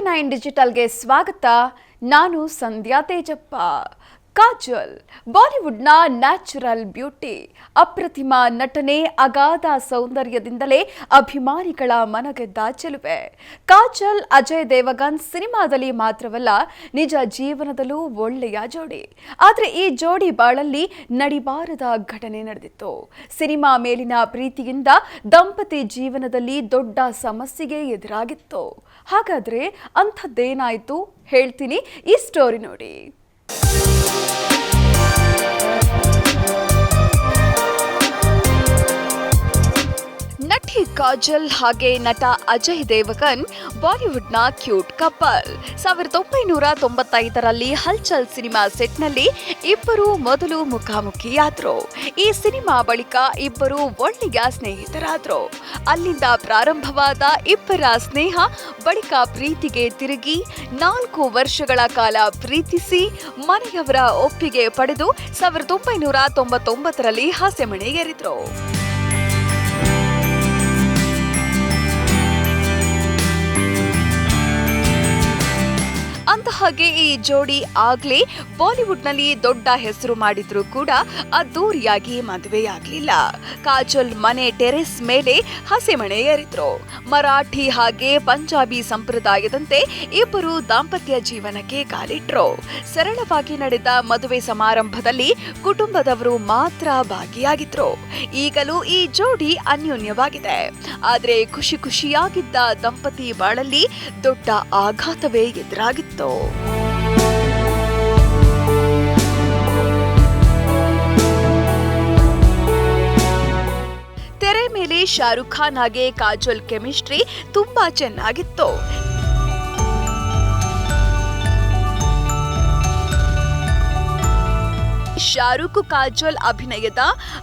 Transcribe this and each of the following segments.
Nine ಡಿಜಿಟಲ್ಗೆ ಸ್ವಾಗತ. ನಾನು ಸಂಧ್ಯಾ ತೇಜಪ್ಪ. ಕಾಜಲ್, ಬಾಲಿವುಡ್ನ ನ್ಯಾಚುರಲ್ ಬ್ಯೂಟಿ. ಅಪ್ರತಿಮ ನಟನೆ ಅಗಾಧ ಸೌಂದರ್ಯದಿಂದಲೇ ಅಭಿಮಾನಿಗಳ ಮನಗೆದ್ದ ಚೆಲುವೆ. ಕಾಜಲ್, ಅಜಯ್ ದೇವಗನ್ ಸಿನಿಮಾದಲ್ಲಿ ಮಾತ್ರವಲ್ಲ, ನಿಜ ಜೀವನದಲ್ಲೂ ಒಳ್ಳೆಯ ಜೋಡಿ. ಆದರೆ ಈ ಜೋಡಿ ಬಾಳಲ್ಲಿ ನಡಿಬಾರದ ಘಟನೆ ನಡೆದಿತ್ತು. ಸಿನಿಮಾ ಮೇಲಿನ ಪ್ರೀತಿಯಿಂದ ದಂಪತಿ ಜೀವನದಲ್ಲಿ ದೊಡ್ಡ ಸಮಸ್ಯೆಗೆ ಎದುರಾಗಿತ್ತು. ಹಾಗಾದ್ರೆ ಅಂಥದ್ದೇನಾಯಿತು? ಹೇಳ್ತೀನಿ ಈ ಸ್ಟೋರಿ ನೋಡಿ. Thank you. ನಟಿ ಕಾಜಲ್ ಹಾಗೆ ನಟ ಅಜಯ್ ದೇವಗನ್ ಬಾಲಿವುಡ್ನ ಕ್ಯೂಟ್ ಕಪಲ್. ಸಾವಿರದ ಒಂಬೈನೂರ ತೊಂಬತ್ತೈದರಲ್ಲಿ ಹಲ್ಚಲ್ ಸಿನಿಮಾ ಸೆಟ್ನಲ್ಲಿ ಇಬ್ಬರು ಮೊದಲು ಮುಖಾಮುಖಿಯಾದ್ರು. ಈ ಸಿನಿಮಾ ಬಳಿಕ ಇಬ್ಬರು ಒಳ್ಳೆಯ ಸ್ನೇಹಿತರಾದ್ರು. ಅಲ್ಲಿಂದ ಪ್ರಾರಂಭವಾದ ಇಬ್ಬರ ಸ್ನೇಹ ಬಳಿಕ ಪ್ರೀತಿಗೆ ತಿರುಗಿ ನಾಲ್ಕು ವರ್ಷಗಳ ಕಾಲ ಪ್ರೀತಿಸಿ ಮನೆಯವರ ಒಪ್ಪಿಗೆ ಪಡೆದು ಸಾವಿರದ ಒಂಬೈನೂರ ತೊಂಬತ್ತೊಂಬತ್ತರಲ್ಲಿ ಹಾಸ್ಯಮಣೆಗೇರಿದ್ರು. ಅಂತಹಾಗೆ ಈ ಜೋಡಿ ಆಗ್ಲೇ ಬಾಲಿವುಡ್ನಲ್ಲಿ ದೊಡ್ಡ ಹೆಸರು ಮಾಡಿದ್ರು ಕೂಡ ಅದ್ದೂರಿಯಾಗಿ ಮದುವೆಯಾಗ್ಲಿಲ್ಲ. ಕಾಜಲ್ ಮನೆ ಟೆರೆಸ್ ಮೇಲೆ ಹಸೆಮಣೆ ಏರಿದ್ರು. ಮರಾಠಿ ಹಾಗೆ ಪಂಜಾಬಿ ಸಂಪ್ರದಾಯದಂತೆ ಇಬ್ಬರು ದಾಂಪತ್ಯ ಜೀವನಕ್ಕೆ ಕಾಲಿಟ್ರು. ಸರಳವಾಗಿ ನಡೆದ ಮದುವೆ ಸಮಾರಂಭದಲ್ಲಿ ಕುಟುಂಬದವರು ಮಾತ್ರ ಭಾಗಿಯಾಗಿದ್ರು. ಈಗಲೂ ಈ ಜೋಡಿ ಅನ್ಯೋನ್ಯವಾಗಿದೆ. ಆದ್ರೆ ಖುಷಿ ಖುಷಿಯಾಗಿದ್ದ ದಂಪತಿ ಬಾಳಲ್ಲಿ ದೊಡ್ಡ ಆಘಾತವೇ ಎದುರಾಗಿತ್ತು. ಶಾರುಖ್ ಖಾನ್ ಹಾಗೆ ಕಾಜೋಲ್ ಕೆಮಿಸ್ಟ್ರಿ ತುಂಬಾ ಚೆನ್ನಾಗಿತ್ತು. ಶಾರುಖ್ ಕಾಜಲ್ ಅಭಿನಯದ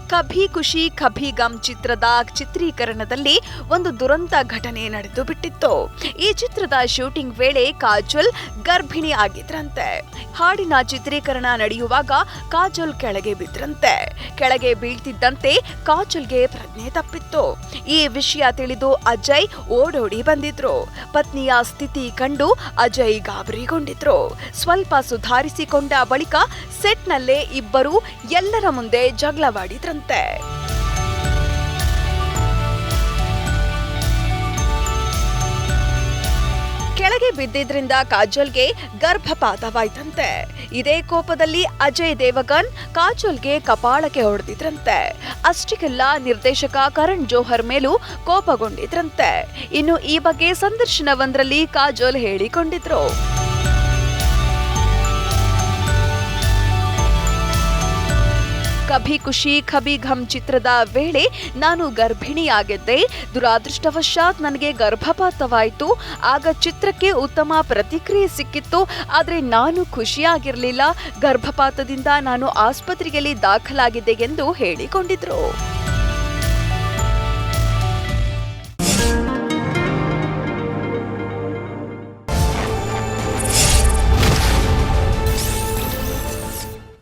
ಕಭಿ ಖುಷಿ ಕಭಿ ಗಮ್ ಚಿತ್ರದ ಚಿತ್ರೀಕರಣದಲ್ಲಿ ಒಂದು ದುರಂತ ಘಟನೆ ನಡೆದು ಬಿಟ್ಟಿತ್ತು. ಈ ಚಿತ್ರದ ಶೂಟಿಂಗ್ ವೇಳೆ ಕಾಜೋಲ್ ಗರ್ಭಿಣಿ ಆಗಿದ್ರಂತೆ. ಹಾಡಿನ ಚಿತ್ರೀಕರಣ ನಡೆಯುವಾಗ ಕಾಜೋಲ್ ಕೆಳಗೆ ಬಿದ್ರಂತೆ. ಕೆಳಗೆ ಬೀಳ್ತಿದ್ದಂತೆ ಕಾಜಲ್ಗೆ ಪ್ರಜ್ಞೆ ತಪ್ಪಿತ್ತು. ಈ ವಿಷಯ ತಿಳಿದು ಅಜಯ್ ಓಡೋಡಿ ಬಂದಿದ್ರು. ಪತ್ನಿಯ ಸ್ಥಿತಿ ಕಂಡು ಅಜಯ್ ಗಾಬರಿಗೊಂಡಿದ್ರು. ಸ್ವಲ್ಪ ಸುಧಾರಿಸಿಕೊಂಡ ಬಳಿಕ ಸೆಟ್ನಲ್ಲೇ ಇಬ್ಬರು ಎಲ್ಲರ ಮುಂದೆ ಜಗಳವಾಡಿದ್ರಂತೆ ಕೆಳಗೆ ಬಿದ್ದಿದ್ರಿಂದ ಕಾಜಲ್ಗೆ ಗರ್ಭಪಾತವಾಯ್ತಂತೆ. ಇದೇ ಕೋಪದಲ್ಲಿ ಅಜಯ್ ದೇವಗನ್ ಕಾಜಲ್ಗೆ ಕಪಾಳಕ್ಕೆ ಹೊಡೆದಿದ್ರಂತೆ. ಅಷ್ಟಿಗೆಲ್ಲ ನಿರ್ದೇಶಕ ಕರಣ್ ಜೋಹರ್ ಮೇಲೂ ಕೋಪಗೊಂಡಿದ್ರಂತೆ. ಇನ್ನು ಈ ಬಗ್ಗೆ ಸಂದರ್ಶನವೊಂದರಲ್ಲಿ ಕಾಜೋಲ್ ಹೇಳಿಕೊಂಡಿದ್ರು. ಕಭಿ ಖುಷಿ, ಕಭಿ ಘಮ್ ಚಿತ್ರದ ವೇಳೆ ನಾನು ಗರ್ಭಿಣಿಯಾಗಿದ್ದೆ. ದುರಾದೃಷ್ಟವಶಾತ್ ನನಗೆ ಗರ್ಭಪಾತವಾಯಿತು. ಆಗ ಚಿತ್ರಕ್ಕೆ ಉತ್ತಮ ಪ್ರತಿಕ್ರಿಯೆ ಸಿಕ್ಕಿತ್ತು. ಆದರೆ ನಾನು ಖುಷಿಯಾಗಿರಲಿಲ್ಲ. ಗರ್ಭಪಾತದಿಂದ ನಾನು ಆಸ್ಪತ್ರೆಯಲ್ಲಿ ದಾಖಲಾಗಿದ್ದೆ ಎಂದು ಹೇಳಿಕೊಂಡಿದ್ರು.